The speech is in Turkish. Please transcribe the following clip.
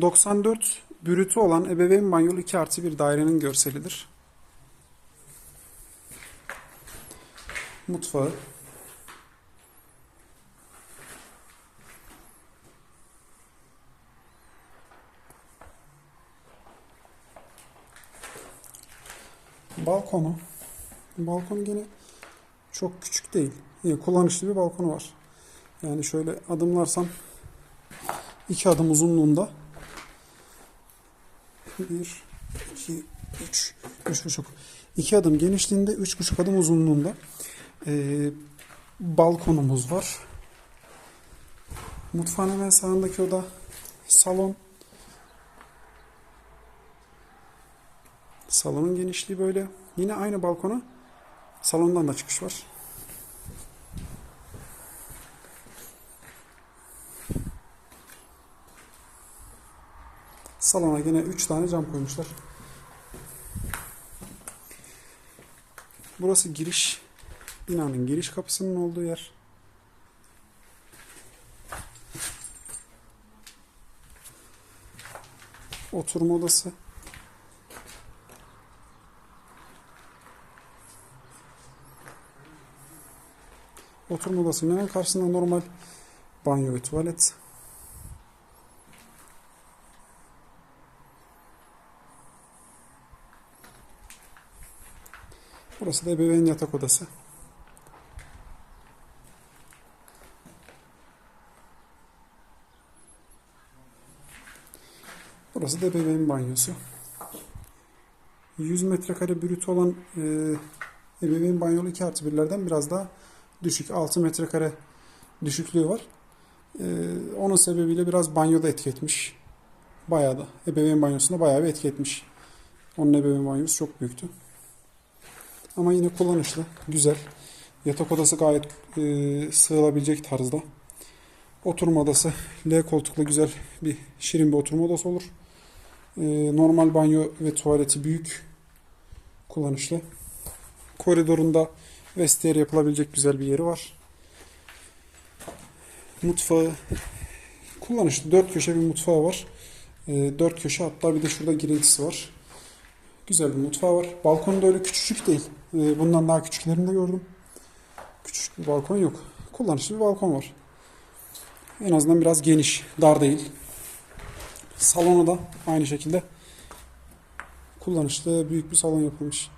94 bürütü olan ebeveyn banyolu 2 artı bir dairenin görselidir. Mutfağı. Balkonu. Balkon gene çok küçük değil. İyi, kullanışlı bir balkonu var. Yani şöyle adımlarsam iki adım uzunluğunda bir, iki, üç, üç buçuk. İki adım genişliğinde, üç buçuk adım uzunluğunda ee, balkonumuz var. Mutfağın hemen sağındaki oda salon. Salonun genişliği böyle. Yine aynı balkona salondan da çıkış var. Salona yine 3 tane cam koymuşlar. Burası giriş. Binanın giriş kapısının olduğu yer. Oturma odası. Oturma odasının hemen karşısında normal banyo ve tuvalet. Burası da ebeveyn yatak odası. Burası da ebeveyn banyosu. 100 metrekare brüt olan e, ebeveyn banyolu 2 artı birlerden biraz daha düşük. 6 metrekare düşüklüğü var. E, onun sebebiyle biraz banyoda etki etmiş. Bayağı da. Ebeveyn banyosunda bayağı bir etki etmiş. Onun ebeveyn banyosu çok büyüktü. Ama yine kullanışlı, güzel. Yatak odası gayet e, sığılabilecek tarzda. Oturma odası L koltuklu güzel bir şirin bir oturma odası olur. E, normal banyo ve tuvaleti büyük, kullanışlı. Koridorunda vestiyer yapılabilecek güzel bir yeri var. Mutfağı kullanışlı. Dört köşe bir mutfağı var. E, dört köşe hatta bir de şurada girintisi var. Güzel bir mutfağı var. Balkonu da öyle küçücük değil. Ee, Bundan daha küçüklerini de gördüm. Küçük bir balkon yok. Kullanışlı bir balkon var. En azından biraz geniş, dar değil. Salonu da aynı şekilde kullanışlı büyük bir salon yapılmış.